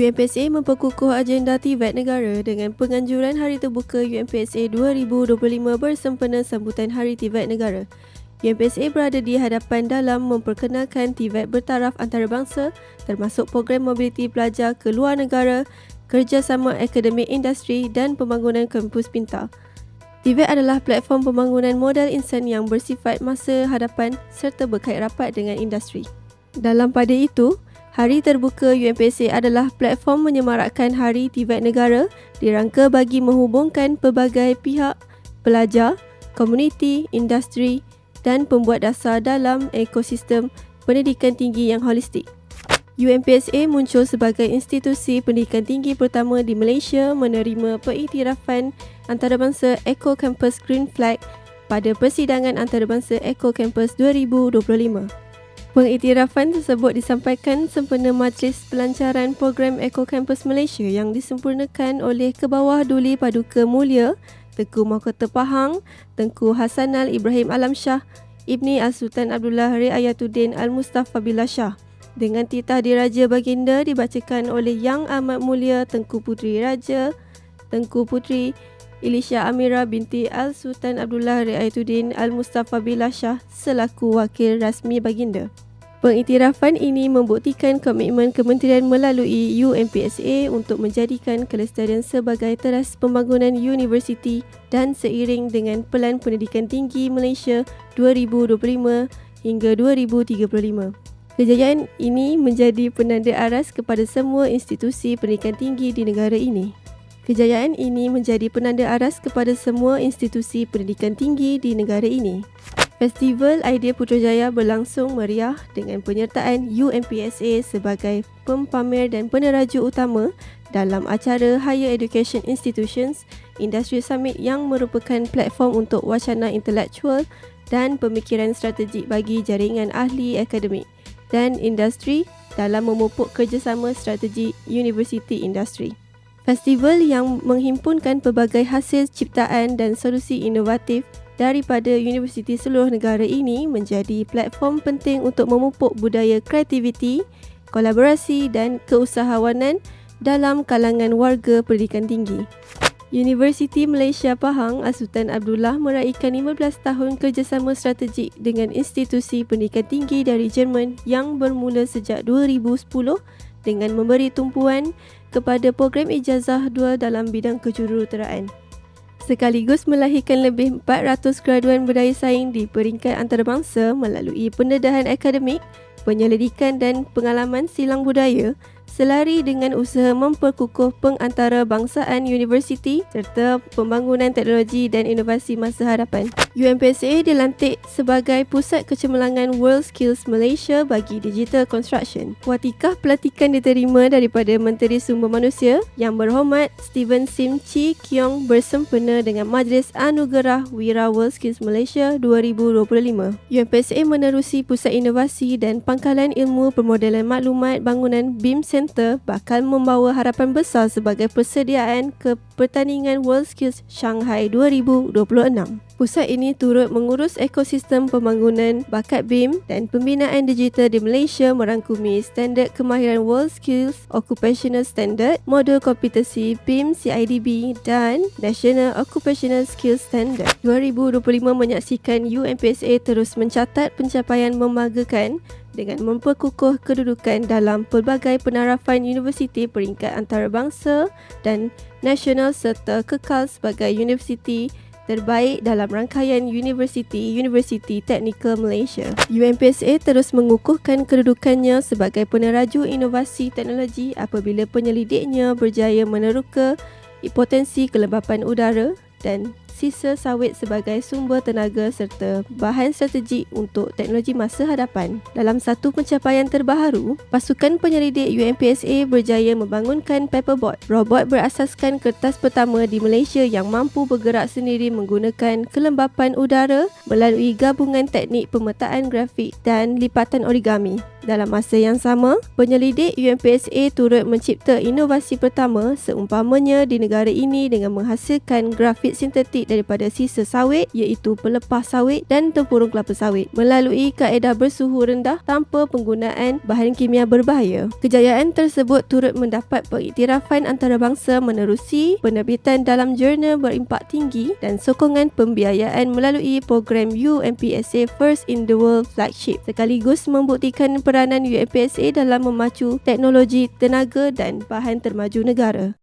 UMPSA memperkukuh agenda TVET negara dengan penganjuran Hari Terbuka UMPSA 2025 bersempena sambutan Hari TVET negara. UMPSA berada di hadapan dalam memperkenalkan TVET bertaraf antarabangsa termasuk program mobiliti pelajar ke luar negara, kerjasama akademik industri dan pembangunan kampus pintar. TVET adalah platform pembangunan modal insan yang bersifat masa hadapan serta berkait rapat dengan industri. Dalam pada itu, Hari Terbuka UMPSA adalah platform menyemarakkan Hari TVET Negara dirangka bagi menghubungkan pelbagai pihak, pelajar, komuniti, industri dan pembuat dasar dalam ekosistem pendidikan tinggi yang holistik. UMPSA muncul sebagai institusi pendidikan tinggi pertama di Malaysia menerima pengiktirafan antarabangsa Eco Campus Green Flag pada persidangan antarabangsa Eco Campus 2025. Pengiktirafan tersebut disampaikan sempena majlis pelancaran program Eco Campus Malaysia yang disempurnakan oleh Kebawah Duli Paduka Mulia Tengku Mahkota Pahang, Tengku Hasanal Ibrahim Alam Shah, Ibni Al-Sultan Abdullah Riayatuddin Al-Mustafa Billah Shah dengan titah diraja baginda dibacakan oleh Yang Amat Mulia Tengku Puteri Raja, Tengku Puteri Ilisha Amira binti Al-Sultan Abdullah Riayatuddin Al-Mustafa Billah Shah selaku wakil rasmi baginda. Pengiktirafan ini membuktikan komitmen kementerian melalui UMPSA untuk menjadikan kelestarian sebagai teras pembangunan universiti dan seiring dengan Pelan Pendidikan Tinggi Malaysia 2025 hingga 2035. Kejayaan ini menjadi penanda aras kepada semua institusi pendidikan tinggi di negara ini. Kejayaan ini menjadi penanda aras kepada semua institusi pendidikan tinggi di negara ini. Festival Idea Putrajaya berlangsung meriah dengan penyertaan UMPSA sebagai pempamer dan peneraju utama dalam acara Higher Education Institutions Industry Summit yang merupakan platform untuk wacana intelektual dan pemikiran strategik bagi jaringan ahli akademik dan industri dalam memupuk kerjasama strategi university industri. Festival yang menghimpunkan pelbagai hasil ciptaan dan solusi inovatif daripada universiti seluruh negara ini menjadi platform penting untuk memupuk budaya kreativiti, kolaborasi dan keusahawanan dalam kalangan warga pendidikan tinggi. Universiti Malaysia Pahang Asutan Abdullah meraihkan 15 tahun kerjasama strategik dengan institusi pendidikan tinggi dari Jerman yang bermula sejak 2010 dengan memberi tumpuan kepada program ijazah dua dalam bidang kejuruteraan. Sekaligus melahirkan lebih 400 graduan berdaya saing di peringkat antarabangsa melalui pendedahan akademik, penyelidikan dan pengalaman silang budaya selari dengan usaha memperkukuh pengantarabangsaan universiti serta pembangunan teknologi dan inovasi masa hadapan. UMPSA dilantik sebagai pusat kecemerlangan World Skills Malaysia bagi Digital Construction. Watikah pelatikan diterima daripada Menteri Sumber Manusia yang berhormat Steven Sim Chi Kiong bersempena dengan Majlis Anugerah Wira World Skills Malaysia 2025. UMPSA menerusi Pusat Inovasi dan Pangkalan Ilmu Permodelan Maklumat Bangunan BIM Center bakal membawa harapan besar sebagai persediaan ke pertandingan World Skills Shanghai 2026. Pusat ini turut mengurus ekosistem pembangunan bakat BIM dan pembinaan digital di Malaysia merangkumi standard kemahiran World Skills Occupational Standard, modul kompetensi BIM CIDB dan National Occupational Skills Standard. 2025 menyaksikan UMPSA terus mencatat pencapaian membanggakan dengan memperkukuh kedudukan dalam pelbagai penarafan universiti peringkat antarabangsa dan nasional serta kekal sebagai universiti terbaik dalam rangkaian University University Technical Malaysia. UMPSA terus mengukuhkan kedudukannya sebagai peneraju inovasi teknologi apabila penyelidiknya berjaya meneruka potensi kelembapan udara dan sisa sawit sebagai sumber tenaga serta bahan strategik untuk teknologi masa hadapan. Dalam satu pencapaian terbaru, pasukan penyelidik UMPSA berjaya membangunkan Paperbot, robot berasaskan kertas pertama di Malaysia yang mampu bergerak sendiri menggunakan kelembapan udara melalui gabungan teknik pemetaan grafik dan lipatan origami. Dalam masa yang sama, penyelidik UMPSA turut mencipta inovasi pertama seumpamanya di negara ini dengan menghasilkan grafit sintetik daripada sisa sawit iaitu pelepah sawit dan tempurung kelapa sawit melalui kaedah bersuhu rendah tanpa penggunaan bahan kimia berbahaya. Kejayaan tersebut turut mendapat pengiktirafan antarabangsa menerusi penerbitan dalam jurnal berimpak tinggi dan sokongan pembiayaan melalui program UMPSA First in the World Flagship sekaligus membuktikan peranan UMPSA dalam memacu teknologi tenaga dan bahan termaju negara.